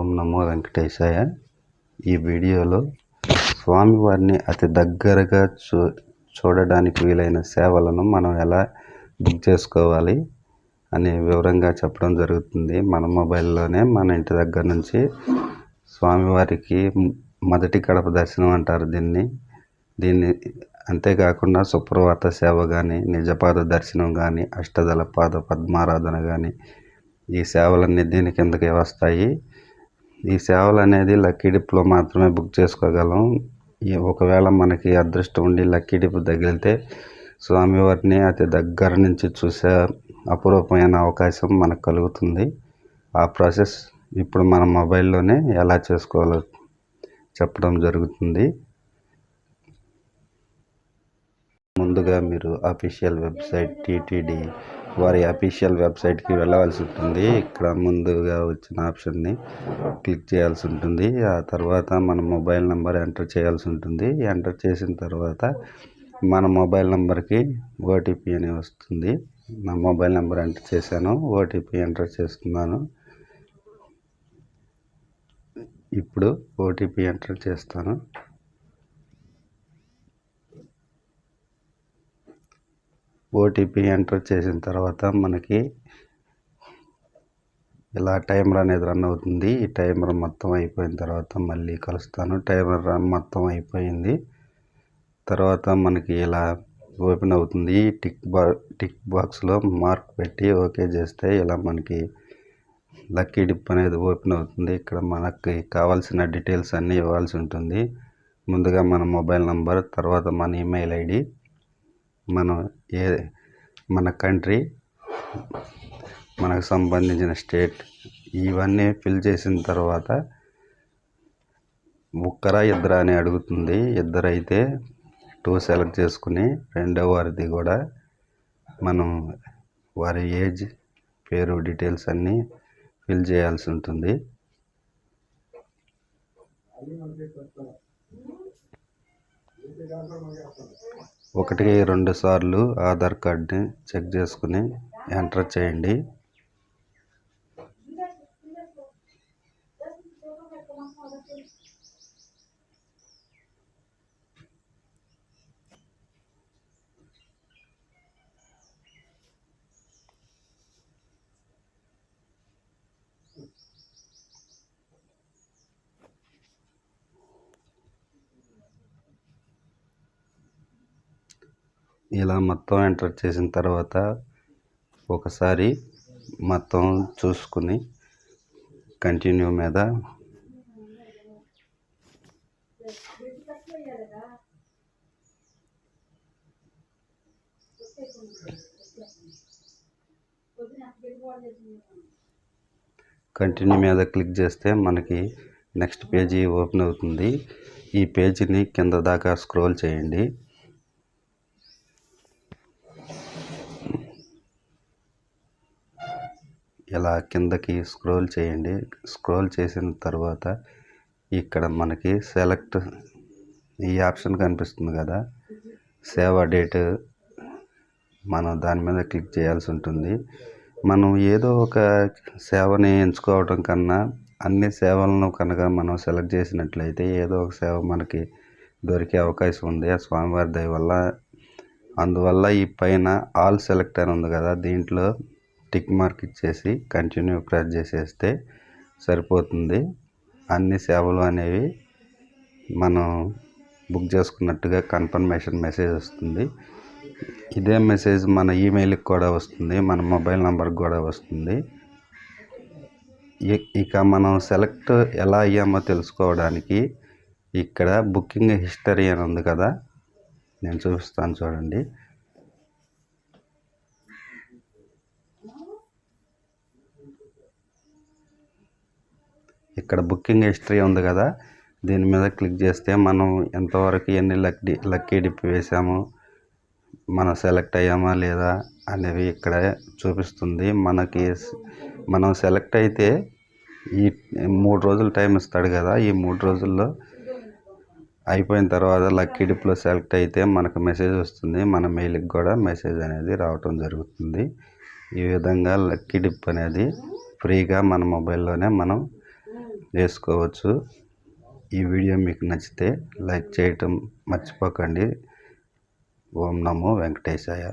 ఓం నమో వెంకటేశాయ. ఈ వీడియోలో స్వామివారిని అతి దగ్గరగా చూ చూడడానికి వీలైన సేవలను మనం ఎలా బుక్ చేసుకోవాలి అని వివరంగా చెప్పడం జరుగుతుంది. మన మొబైల్లోనే మన ఇంటి దగ్గర నుంచి స్వామివారికి మొదటి గడప దర్శనం అంటారు దీన్ని. దీన్ని అంతేకాకుండా సుప్రభాత సేవ కానీ నిజపాద దర్శనం కానీ అష్టదళ పాద పద్మారాధన కానీ ఈ సేవలన్నీ దీని కిందకే వస్తాయి. ఈ సేవలు అనేది లక్కీ డిప్లో మాత్రమే బుక్ చేసుకోగలం. ఈ ఒకవేళ మనకి అదృష్టం ఉండి లక్కీ డిప్ తగిలితే స్వామివారిని అతి దగ్గర నుంచి చూసే అపురూపమైన అవకాశం మనకు కలుగుతుంది. ఆ ప్రాసెస్ ఇప్పుడు మన మొబైల్లోనే ఎలా చేసుకోవాలో చెప్పడం జరుగుతుంది. ముందుగా మీరు అఫీషియల్ వెబ్సైట్ టీటీడీ వారి అఫీషియల్ వెబ్సైట్కి వెళ్ళవలసి ఉంటుంది. ఇక్కడ ముందుగా వచ్చిన ఆప్షన్ని క్లిక్ చేయాల్సి ఉంటుంది. ఆ తర్వాత మన మొబైల్ నెంబర్ ఎంటర్ చేయాల్సి ఉంటుంది. ఎంటర్ చేసిన తర్వాత మన మొబైల్ నెంబర్కి ఓటీపీ అని వస్తుంది. నా మొబైల్ నెంబర్ ఎంటర్ చేశాను. ఓటీపీ ఎంటర్ చేస్తున్నాను. ఇప్పుడు ఓటీపీ ఎంటర్ చేస్తాను. ఓటీపీ ఎంటర్ చేసిన తర్వాత మనకి ఇలా టైమర్ అనేది రన్ అవుతుంది. ఈ టైమర్ మొత్తం అయిపోయిన తర్వాత మళ్ళీ కలుస్తాను. టైమర్ రన్ మొత్తం అయిపోయింది. తర్వాత మనకి ఇలా ఓపెన్ అవుతుంది. టిక్ బా టిక్ బాక్స్లో మార్క్ పెట్టి ఓకే చేస్తే ఇలా మనకి లక్కీ డిప్ అనేది ఓపెన్ అవుతుంది. ఇక్కడ మనకి కావాల్సిన డీటెయిల్స్ అన్నీ ఇవ్వాల్సి ఉంటుంది. ముందుగా మన మొబైల్ నంబర్ తర్వాత మన ఈమెయిల్ ఐడి మనం ఏ మన కంట్రీ మనకు సంబంధించిన స్టేట్ ఇవన్నీ ఫిల్ చేసిన తర్వాత ఒక్కరా ఇద్దరా అని అడుగుతుంది. ఇద్దరైతే టూ సెలెక్ట్ చేసుకుని రెండో వారిది కూడా మనం వారి ఏజ్ పేరు డీటెయిల్స్ అన్నీ ఫిల్ చేయాల్సి ఉంటుంది. ఒకటికి రెండు సార్లు ఆధార్ కార్డ్ని చెక్ చేసుకుని ఎంటర్ చేయండి. ఇలా మొత్తం ఎంటర్ చేసిన తర్వాత ఒకసారి మొత్తం చూసుకుని కంటిన్యూ మీద కంటిన్యూ మీద క్లిక్ చేస్తే మనకి నెక్స్ట్ పేజీ ఓపెన్ అవుతుంది. ఈ పేజీని కింద దాకా స్క్రోల్ చేయండి. ఇలా కిందకి స్క్రోల్ చేయండి. స్క్రోల్ చేసిన తర్వాత ఇక్కడ మనకి సెలెక్ట్ ఈ ఆప్షన్ కనిపిస్తుంది కదా. సేవ్ డేట్ మనం దాని మీద క్లిక్ చేయాల్సి ఉంటుంది. మనం ఏదో ఒక సేవని ఎంచుకోవడం కన్నా అన్ని సేవలను కనుక మనం సెలెక్ట్ చేసినట్లయితే ఏదో ఒక సేవ మనకి దొరికే అవకాశం ఉంది. ఆ స్వామివారి దయ వల్ల అందువల్ల ఈ పైన ఆల్ సెలెక్ట్ అని ఉంది కదా. దీంట్లో టిక్ మార్క్ ఇచ్చేసి కంటిన్యూ ప్రెస్ చేసేస్తే సరిపోతుంది. అన్ని సేవలు అనేవి మనం బుక్ చేసుకున్నట్టుగా కన్ఫర్మేషన్ మెసేజ్ వస్తుంది. ఇదే మెసేజ్ మన ఈమెయిల్కి కూడా వస్తుంది మన మొబైల్ నెంబర్కి కూడా వస్తుంది. ఇక మనం సెలెక్ట్ ఎలా అయ్యామో తెలుసుకోవడానికి ఇక్కడ బుకింగ్ హిస్టరీ అని ఉంది కదా నేను చూపిస్తాను చూడండి. ఇక్కడ బుకింగ్ హిస్టరీ ఉంది కదా దీని మీద క్లిక్ చేస్తే మనం ఎంతవరకు ఎన్ని లక్కీ లక్కీ డిప్ వేసాము మనం సెలెక్ట్ అయ్యామా లేదా అనేవి ఇక్కడ చూపిస్తుంది. మనకి మనం సెలెక్ట్ అయితే ఈ మూడు రోజులు టైం ఇస్తాడు కదా ఈ మూడు రోజుల్లో అయిపోయిన తర్వాత లక్కీ డిప్లో సెలెక్ట్ అయితే మనకు మెసేజ్ వస్తుంది. మన మెయిల్కి కూడా మెసేజ్ అనేది రావటం జరుగుతుంది. ఈ విధంగా లక్కీ డిప్ అనేది ఫ్రీగా మన మొబైల్లోనే మనం వేసుకోవచ్చు ఈ వీడియో మీకు నచ్చితే లైక్ చేయటం మర్చిపోకండి. ఓం నమో వెంకటేశాయ.